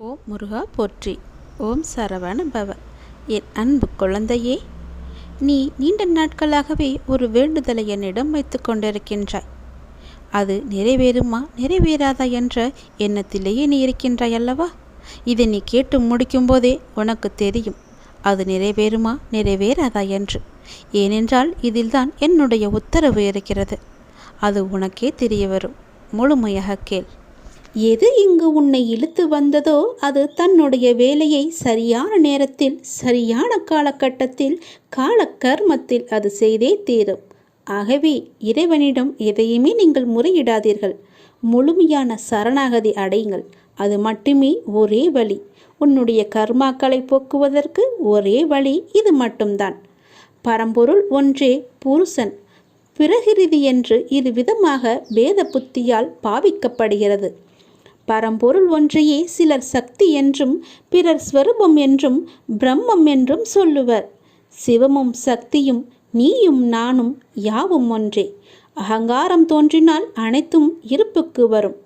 ஓம் முருகா போற்றி. ஓம் சரவண பவ என் அன்பு குழந்தையே நீ நீண்ட நாட்களாகவே ஒரு வேண்டுதலை என்னிடம் வைத்து கொண்டிருக்கின்றாய். அது நிறைவேறுமா நிறைவேறாதா என்ற எண்ணத்திலேயே நீ இருக்கின்றாய் அல்லவா? இதை நீ கேட்டு முடிக்கும்போதே உனக்கு தெரியும் அது நிறைவேறுமா நிறைவேறாதா என்று. ஏனென்றால் இதில்தான் என்னுடைய உத்தரவு இருக்கிறது. அது உனக்கே தெரிய வரும். முழுமையாக கேள். எது இங்கு உன்னை இழுத்து வந்ததோ அது தன்னுடைய வேலையை சரியான நேரத்தில் சரியான காலகட்டத்தில் காலக்கர்மத்தில் அது செய்தே தீரும். ஆகவே இறைவனிடம் எதையுமே நீங்கள் முறையிடாதீர்கள். முழுமையான சரணாகதி அடையுங்கள். அது மட்டுமே ஒரே வழி. உன்னுடைய கர்மாக்களை போக்குவதற்கு ஒரே வழி இது மட்டும்தான். பரம்பொருள் ஒன்றே புருஷன். பிரகிருதி என்று இருவிதமாக வேத புத்தியால் பாவிக்கப்படுகிறது. பரம்பொருள் ஒன்றையே சிலர் சக்தி என்றும் பிறர் ஸ்வரூபம் என்றும் பிரம்மம் என்றும் சொல்லுவர். சிவமும் சக்தியும் நீயும் நானும் யாவும் ஒன்றே. அகங்காரம் தோன்றினால் அனைத்தும் இருப்புக்கு வரும்.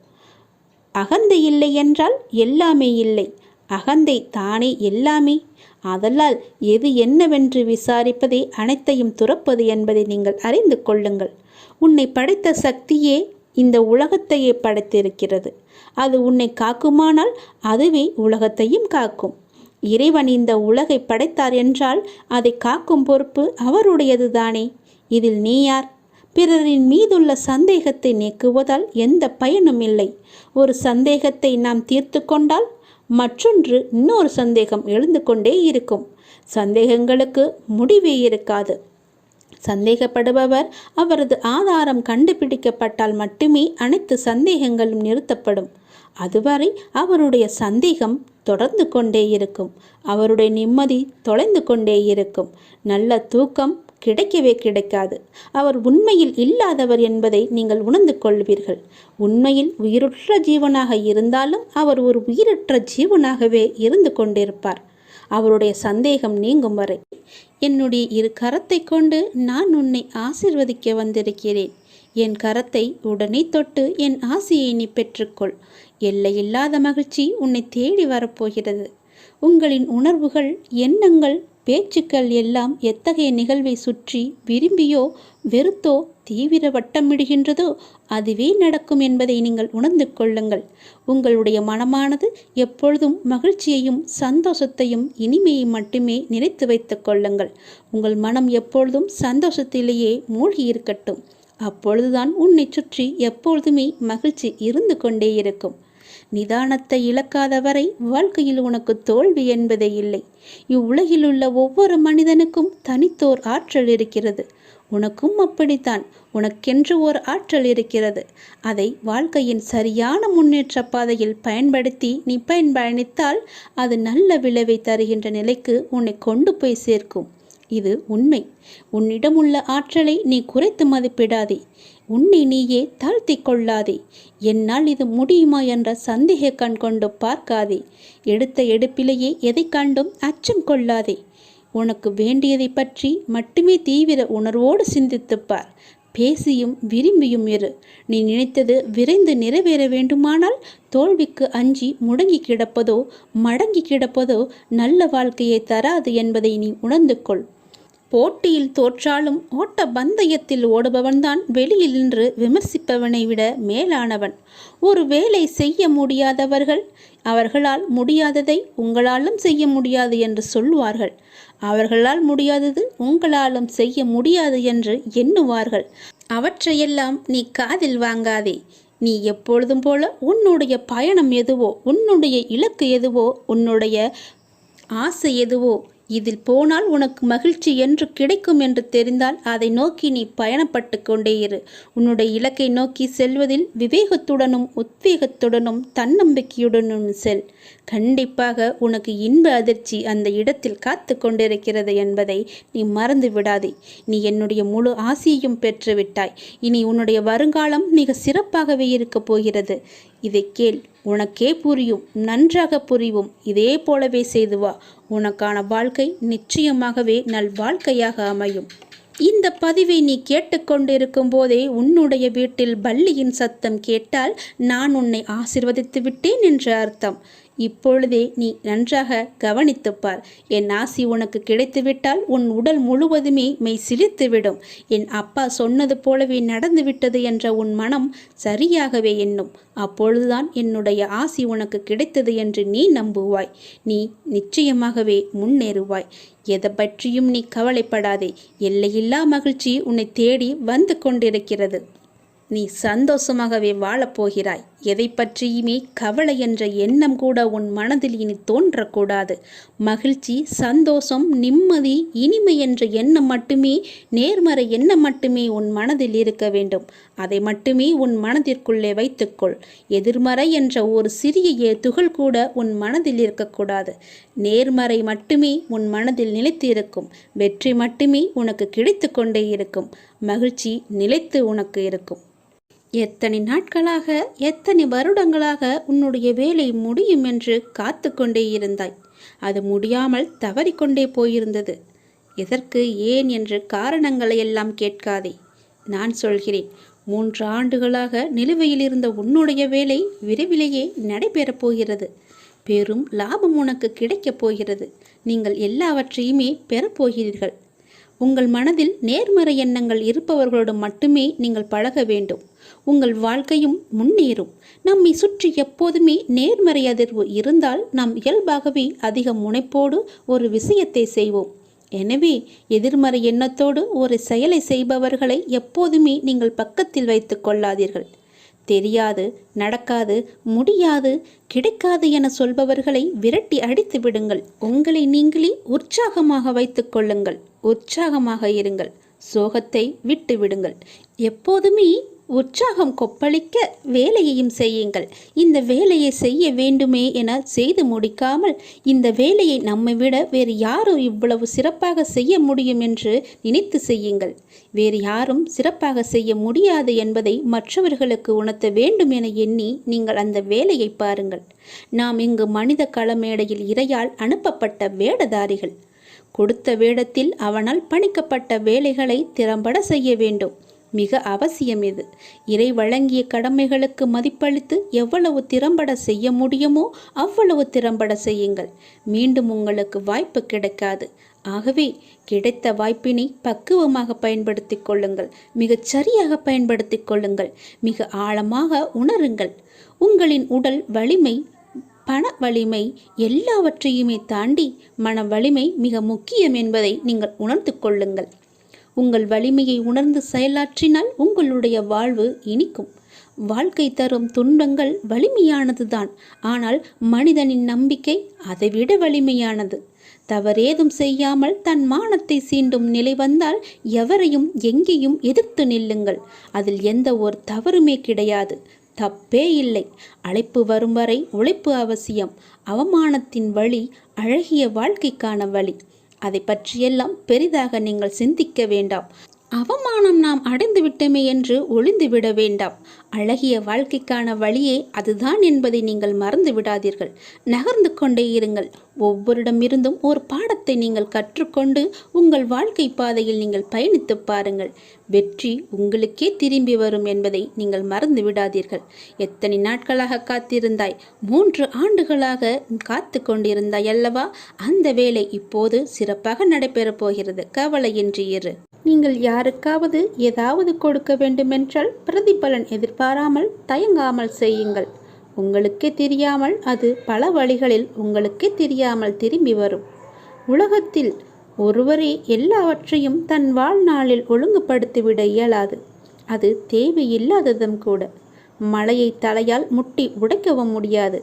அகந்தை இல்லை என்றால் எல்லாமே இல்லை. அகந்தை தானே எல்லாமே. அதலால் எது என்னவென்று விசாரிப்பதே அனைத்தையும் துறப்பது என்பதை நீங்கள் அறிந்து கொள்ளுங்கள். உன்னை படைத்த சக்தியே இந்த உலகத்தையே படைத்திருக்கிறது. அது உன்னை காக்குமானால் அதுவே உலகத்தையும் காக்கும். இறைவன் இந்த உலகை படைத்தார் என்றால் அதை காக்கும் பொறுப்பு அவருடையது தானே இதில் நீ யார்? பிறரின் மீதுள்ள சந்தேகத்தை நீக்குவதால் எந்த பயனும் இல்லை. ஒரு சந்தேகத்தை நாம் தீர்த்து கொண்டால் மற்றொன்று இன்னொரு சந்தேகம் எழுந்து கொண்டே இருக்கும். சந்தேகங்களுக்கு முடிவே இருக்காது. சந்தேகப்படுபவர் அவரது ஆதாரம் கண்டுபிடிக்கப்பட்டால் மட்டுமே அனைத்து சந்தேகங்களும் நிறுத்தப்படும். அதுவரை அவருடைய சந்தேகம் தொடர்ந்து கொண்டே இருக்கும். அவருடைய நிம்மதி தொலைந்து கொண்டே இருக்கும். நல்ல தூக்கம் கிடைக்கவே கிடைக்காது. அவர் உண்மையில் இல்லாதவர் என்பதை நீங்கள் உணர்ந்து கொள்வீர்கள். உண்மையில் உயிருற்ற ஜீவனாக இருந்தாலும் அவர் ஒரு உயிரற்ற ஜீவனாகவே இருந்து கொண்டிருப்பார். அவருடைய சந்தேகம் நீங்கும் வரை. என்னுடைய இரு கரத்தை கொண்டு நான் உன்னை ஆசிர்வதிக்க வந்திருக்கிறேன். என் கரத்தை உடனே தொட்டு என் ஆசையை நீ பெற்றுக்கொள். எல்லையில்லாத மகிழ்ச்சி உன்னை தேடி வரப்போகிறது. உங்களின் உணர்வுகள் எண்ணங்கள் பேச்சுக்கள் எல்லாம் எத்தகைய நிகழ்வை சுற்றி விரும்பியோ வெறுத்தோ தீவிர வட்டமிடுகின்றதோ அதுவே நடக்கும் என்பதை நீங்கள் உணர்ந்து கொள்ளுங்கள். உங்களுடைய மனமானது எப்பொழுதும் மகிழ்ச்சியையும் சந்தோஷத்தையும் இனிமையை மட்டுமே நினைத்து வைத்துக் கொள்ளுங்கள். உங்கள் மனம் எப்பொழுதும் சந்தோஷத்திலேயே மூழ்கி இருக்கட்டும். அப்பொழுதுதான் உன்னை சுற்றி எப்பொழுதுமே மகிழ்ச்சி இருந்து கொண்டே இருக்கும். நிதானத்தை இழக்காத வரை வாழ்க்கையில் உனக்கு தோல்வி என்பதே இல்லை. இவ்வுலகில் உள்ள ஒவ்வொரு மனிதனுக்கும் தனித்தோர் ஆற்றல் இருக்கிறது. உனக்கும் அப்படித்தான். உனக்கென்று ஓர் ஆற்றல் இருக்கிறது. அதை வாழ்க்கையின் சரியான முன்னேற்ற பாதையில் பயன்படுத்தி நீ பயன்பயணித்தால் அது நல்ல விளைவை தருகின்ற நிலைக்கு உன்னை கொண்டு போய் சேர்க்கும். இது உண்மை. உன்னிடம் உள்ள ஆற்றலை நீ குறைத்து மதிப்பிடாதே. உன்னை நீயே தாழ்த்தி கொள்ளாதே. என்னால் இது முடியுமா என்ற சந்தேக கண் கொண்டு பார்க்காதே. எடுத்த எடுப்பிலேயே எதை கண்டும் அச்சம் கொள்ளாதே. உனக்கு வேண்டியதை பற்றி மட்டுமே தீவிர உணர்வோடு சிந்தித்துப்பார். பேசியும் விரும்பியும் இரு. நீ நினைத்தது விரைந்து நிறைவேற வேண்டுமானால் தோல்விக்கு அஞ்சி முடங்கி கிடப்பதோ மடங்கி கிடப்பதோ நல்ல வாழ்க்கையை தராது என்பதை நீ உணர்ந்து கொள். போட்டியில் தோற்றாலும் ஓட்ட பந்தயத்தில் ஓடுபவன்தான் வெளியில் நின்று விமர்சிப்பவனை விட மேலானவன். ஒரு வேலை செய்ய முடியாதவர்கள் அவர்களால் முடியாததை உங்களாலும் செய்ய முடியாது என்று சொல்லுவார்கள். அவர்களால் முடியாதது உங்களாலும் செய்ய முடியாது என்று எண்ணுவார்கள். அவற்றையெல்லாம் நீ காதில் வாங்காதே. நீ எப்பொழுதும் போல உன்னுடைய பயணம் எதுவோ உன்னுடைய இலக்கு எதுவோ உன்னுடைய ஆசை எதுவோ இதில் போனால் உனக்கு மகிழ்ச்சி என்று கிடைக்கும் என்று தெரிந்தால் அதை நோக்கி நீ பயணப்பட்டு கொண்டே இரு. உன்னுடைய இலக்கை நோக்கி செல்வதில் விவேகத்துடனும் உத்வேகத்துடனும் தன்னம்பிக்கையுடனும் செல். கண்டிப்பாக உனக்கு இன்ப அதிர்ச்சி அந்த இடத்தில் காத்து கொண்டிருக்கிறது என்பதை நீ மறந்து விடாதே. நீ என்னுடைய முழு ஆசியையும் பெற்றுவிட்டாய். இனி உன்னுடைய வருங்காலம் மிக சிறப்பாகவே இருக்கப் போகிறது. இதை கேள் உனக்கே புரியும் நன்றாக புரியும். இதே போலவே செய்து வா. உனக்கான வாழ்க்கை நிச்சயமாகவே நல் வாழ்க்கையாக அமையும். இந்த பதிவை நீ கேட்டுக்கொண்டிருக்கும் போதே உன்னுடைய வீட்டில் பள்ளியின் சத்தம் கேட்டால் நான் உன்னை ஆசிர்வதித்து விட்டேன் என்று அர்த்தம். இப்பொழுதே நீ நன்றாக கவனித்துப்பார். என் ஆசி உனக்கு கிடைத்துவிட்டால் உன் உடல் முழுவதுமே மெய் சிலிர்த்துவிடும். என் அப்பா சொன்னது போலவே நடந்துவிட்டது என்ற உன் மனம் சரியாகவே எண்ணும். அப்பொழுதுதான் என்னுடைய ஆசி உனக்கு கிடைத்தது என்று நீ நம்புவாய். நீ நிச்சயமாகவே முன்னேறுவாய். எதை பற்றியும் நீ கவலைப்படாதே. எல்லையில்லா மகிழ்ச்சி உன்னை தேடி வந்து கொண்டிருக்கிறது. நீ சந்தோஷமாகவே வாழப்போகிறாய். எதை பற்றியுமே கவலை என்ற எண்ணம் கூட உன் மனதில் இனி தோன்றக்கூடாது. மகிழ்ச்சி சந்தோஷம் நிம்மதி இனிமை என்ற எண்ணம் மட்டுமே நேர்மறை எண்ணம் மட்டுமே உன் மனதில் இருக்க வேண்டும். அதை மட்டுமே உன் மனதிற்குள்ளே வைத்துக்கொள். எதிர்மறை என்ற ஒரு சிறிய துகள் கூட உன் மனதில் இருக்கக்கூடாது. நேர்மறை மட்டுமே உன் மனதில் நிலைத்து இருக்கும் வெற்றி மட்டுமே உனக்கு கிடைத்து கொண்டே இருக்கும். மகிழ்ச்சி நிலைத்து உனக்கு இருக்கும். எத்தனை நாட்களாக எத்தனை வருடங்களாக உன்னுடைய வேலை முடியும் என்று காத்து கொண்டே இருந்தாய்? அது முடியாமல் தவறிக்கொண்டே போயிருந்தது. எதற்கு ஏன் என்று காரணங்களை எல்லாம் கேட்காதே. நான் சொல்கிறேன் மூன்று ஆண்டுகளாக நிலுவையில் இருந்த உன்னுடைய வேலை விரைவிலேயே நடைபெறப் போகிறது. பெரும் லாபம் உனக்கு கிடைக்கப் போகிறது. நீங்கள் எல்லாவற்றையுமே பெறப்போகிறீர்கள் உங்கள் மனதில் நேர்மறை எண்ணங்கள் இருப்பவர்களோடு மட்டுமே நீங்கள் பழக வேண்டும். உங்கள் வாழ்க்கையும் முன்னேறும். நம்மை சுற்றி எப்போதுமே நேர்மறை அதிர்வு இருந்தால் நாம் இயல்பாகவே அதிக முனைப்போடு ஒரு விஷயத்தை செய்வோம். எனவே எதிர்மறை எண்ணத்தோடு ஒரு செயலை செய்பவர்களை எப்போதுமே நீங்கள் பக்கத்தில் வைத்து கொள்ளாதீர்கள். தெரியாது நடக்காது முடியாது கிடைக்காது என சொல்பவர்களை விரட்டி அடித்து விடுங்கள். உங்களை நீங்களே உற்சாகமாக வைத்துக் கொள்ளுங்கள். உற்சாகமாக இருங்கள். சோகத்தை விட்டு விடுங்கள். எப்போதுமே உற்சாகம் கொப்பளிக்க வேலையையும் செய்யுங்கள். இந்த வேலையை செய்ய வேண்டுமே என செய்து முடிக்காமல் இந்த வேலையை நம்மை விட வேறு யாரும் இவ்வளவு சிறப்பாக செய்ய முடியும் என்று நினைத்து செய்யுங்கள். வேறு யாரும் சிறப்பாக செய்ய முடியாது என்பதை மற்றவர்களுக்கு உணர்த்த வேண்டும் என எண்ணி நீங்கள் அந்த வேலையை பாருங்கள். நாம் இங்கு மனித களமேடையில் இரையால் அனுப்பப்பட்ட வேடதாரிகள். கொடுத்த வேடத்தில் அவனால் பணிக்கப்பட்ட வேலைகளை திறம்பட செய்ய வேண்டும். மிக அவசியம் இது. இறை வழங்கிய கடமைகளுக்கு மதிப்பளித்து எவ்வளவு திறம்பட செய்ய முடியுமோ அவ்வளவு திறம்பட செய்யுங்கள். மீண்டும் உங்களுக்கு வாய்ப்பு கிடைக்காது. ஆகவே கிடைத்த வாய்ப்பினை பக்குவமாக பயன்படுத்தி கொள்ளுங்கள். மிகச் சரியாக பயன்படுத்தி கொள்ளுங்கள். மிக ஆழமாக உணருங்கள். உங்களின் உடல் வலிமை பண வலிமை எல்லாவற்றையுமே தாண்டி மன வலிமை மிக முக்கியம் என்பதை நீங்கள் உணர்ந்து கொள்ளுங்கள். உங்கள் வலிமையை உணர்ந்து செயலாற்றினால் உங்களுடைய வாழ்வு இனிக்கும். வாழ்க்கை தரும் துன்பங்கள் வலிமையானதுதான். ஆனால் மனிதனின் நம்பிக்கை அதைவிட வலிமையானது. தவறேதும் செய்யாமல் தன் மானத்தை சீண்டும் நிலை வந்தால் எவரையும் எங்கேயும் எதிர்த்து நில்லுங்கள். அதில் எந்த ஒரு தவறுமே கிடையாது. தப்பே இல்லை. அழைப்பு வரும் வரை உழைப்பு அவசியம். அவமானத்தின் வழி அழகிய வாழ்க்கைக்கான வழி. அதை பற்றியெல்லாம் பெரிதாக நீங்கள் சிந்திக்க வேண்டாம். அவமானம் நாம் அடைந்து விட்டோமே என்று ஒளிந்துவிட வேண்டாம். அழகிய வாழ்க்கைக்கான வழியே அதுதான் என்பதை நீங்கள் மறந்து விடாதீர்கள். நகர்ந்து கொண்டே இருங்கள். ஒவ்வொருடமிருந்தும் ஒரு பாடத்தை நீங்கள் கற்றுக்கொண்டு உங்கள் வாழ்க்கை பாதையில் நீங்கள் பயணித்து பாருங்கள். வெற்றி உங்களுக்கே திரும்பி வரும் என்பதை நீங்கள் மறந்து விடாதீர்கள். எத்தனை நாட்களாக காத்திருந்தாய்? மூன்று ஆண்டுகளாக காத்து கொண்டிருந்தாய் அல்லவா? அந்த வேலை இப்போது சிறப்பாக நடைபெறப் போகிறது. கவலையின்றி இரு. நீங்கள் யாருக்காவது ஏதாவது கொடுக்க வேண்டுமென்றால் பிரதிபலன் எதிர்பாராமல் தயங்காமல் செய்யுங்கள். உங்களுக்கே தெரியாமல் அது பல வழிகளில் உங்களுக்கே தெரியாமல் திரும்பி வரும். உலகத்தில் ஒருவரே எல்லாவற்றையும் தன் வாழ்நாளில் ஒழுங்குபடுத்திவிட இயலாது. அது தேவையில்லாததும் கூட. மலையை தலையால் முட்டி உடைக்கவும் முடியாது.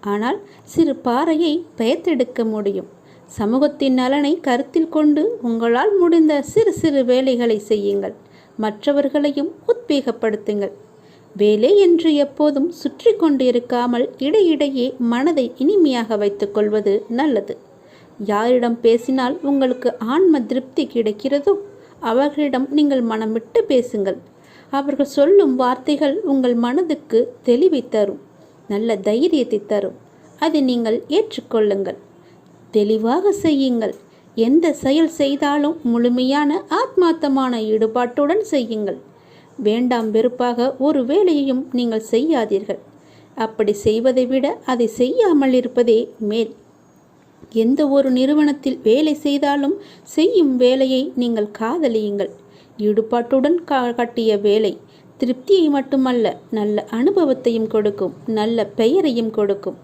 ஆனால் சிறு பாறையை பெயர்த்தெடுக்க முடியும். சமூகத்தின் நலனை கருத்தில் கொண்டு உங்களால் முடிந்த சிறு சிறு வேலைகளை செய்யுங்கள். மற்றவர்களையும் உத்வேகப்படுத்துங்கள். வேலை என்று எப்போதும் சுற்றி கொண்டிருக்காமல் இடையிடையே மனதை இனிமையாக வைத்துக்கொள்வது நல்லது. யாரிடம் பேசினால் உங்களுக்கு ஆன்ம திருப்தி கிடைக்கிறதோ அவர்களிடம் நீங்கள் மனம் விட்டு பேசுங்கள். அவர்கள் சொல்லும் வார்த்தைகள் உங்கள் மனதுக்கு தெளிவை தரும் நல்ல தைரியத்தை தரும். அதை நீங்கள் ஏற்றுக்கொள்ளுங்கள். தெளிவாக செய்யுங்கள். எந்த செயல் செய்தாலும் முழுமையான ஆத்மார்த்தமான ஈடுபாட்டுடன் செய்யுங்கள். வேண்டாம் வெறுப்பாக ஒரு வேலையையும் நீங்கள் செய்யாதீர்கள். அப்படி செய்வதை விட அதை செய்யாமல் இருப்பதே மேல். எந்த ஒரு நிறுவனத்தில் வேலை செய்தாலும் செய்யும் வேலையை நீங்கள் காதலியுங்கள். ஈடுபாட்டுடன் கா கட்டிய வேலை திருப்தியை மட்டுமல்ல நல்ல அனுபவத்தையும் கொடுக்கும் நல்ல பெயரையும் கொடுக்கும்.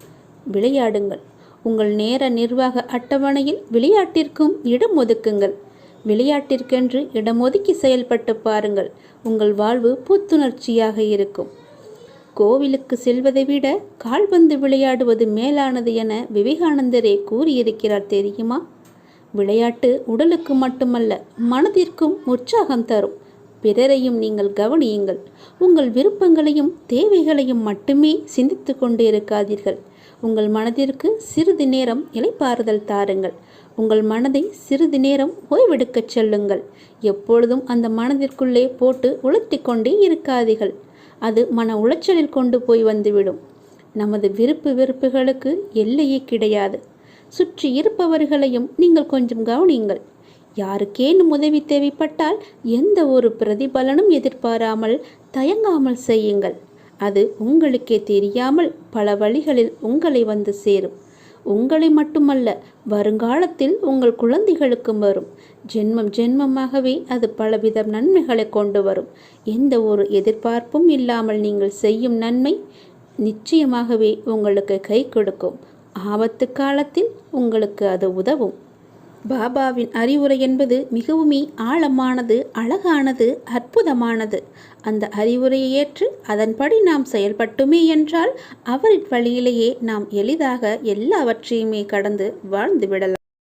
விளையாடுங்கள். உங்கள் நேர நிர்வாக அட்டவணையில் விளையாட்டிற்கும் இடம் ஒதுக்குங்கள் விளையாட்டிற்கென்று இடம் ஒதுக்கி செயல்பட்டு பாருங்கள். உங்கள் வாழ்வு புத்துணர்ச்சியாக இருக்கும். கோவிலுக்கு செல்வதை விட கால்பந்து விளையாடுவது மேலானது என விவேகானந்தரே கூறியிருக்கிறார் தெரியுமா? விளையாட்டு உடலுக்கு மட்டுமல்ல மனதிற்கும் உற்சாகம் தரும். பிறரையும் நீங்கள் கவனியுங்கள். உங்கள் விருப்பங்களையும் தேவைகளையும் மட்டுமே சிந்தித்து கொண்டு இருக்காதீர்கள் உங்கள் மனதிற்கு சிறிது நேரம் இலைப்பாறுதல் தாருங்கள். உங்கள் மனதை சிறிது நேரம் ஓய்வெடுக்கச் செல்லுங்கள். எப்பொழுதும் அந்த மனதிற்குள்ளே போட்டு உலர்த்தி கொண்டே இருக்காதீர்கள். அது மன உளைச்சலில் கொண்டு போய் வந்துவிடும். நமது விருப்பு வெறுப்புகளுக்கு எல்லையே கிடையாது. சுற்றி இருப்பவர்களையும் நீங்கள் கொஞ்சம் கவனியுங்கள். யாருக்கேனும் உதவி தேவைப்பட்டால் எந்த ஒரு பிரதிபலனும் எதிர்பாராமல் தயங்காமல் செய்யுங்கள். அது உங்களுக்கே தெரியாமல் பல வழிகளில் உங்களை வந்து சேரும். உங்களை மட்டுமல்ல வருங்காலத்தில் உங்கள் குழந்தைகளுக்கும் வரும். ஜென்மம் ஜென்மமாகவே அது பலவித நன்மைகளை கொண்டு வரும். எந்த ஒரு எதிர்பார்ப்பும் இல்லாமல் நீங்கள் செய்யும் நன்மை நிச்சயமாகவே உங்களுக்கு கை கொடுக்கும். ஆபத்து காலத்தில் உங்களுக்கு அது உதவும். பாபாவின் அறிவுரை என்பது மிகவுமே ஆழமானது அழகானது அற்புதமானது. அந்த அறிவுரையை ஏற்று அதன்படி நாம் செயல்பட்டுமே என்றால் அவரின் வழியிலேயே நாம் எளிதாக எல்லாவற்றையுமே கடந்து வாழ்ந்து விடலாம்.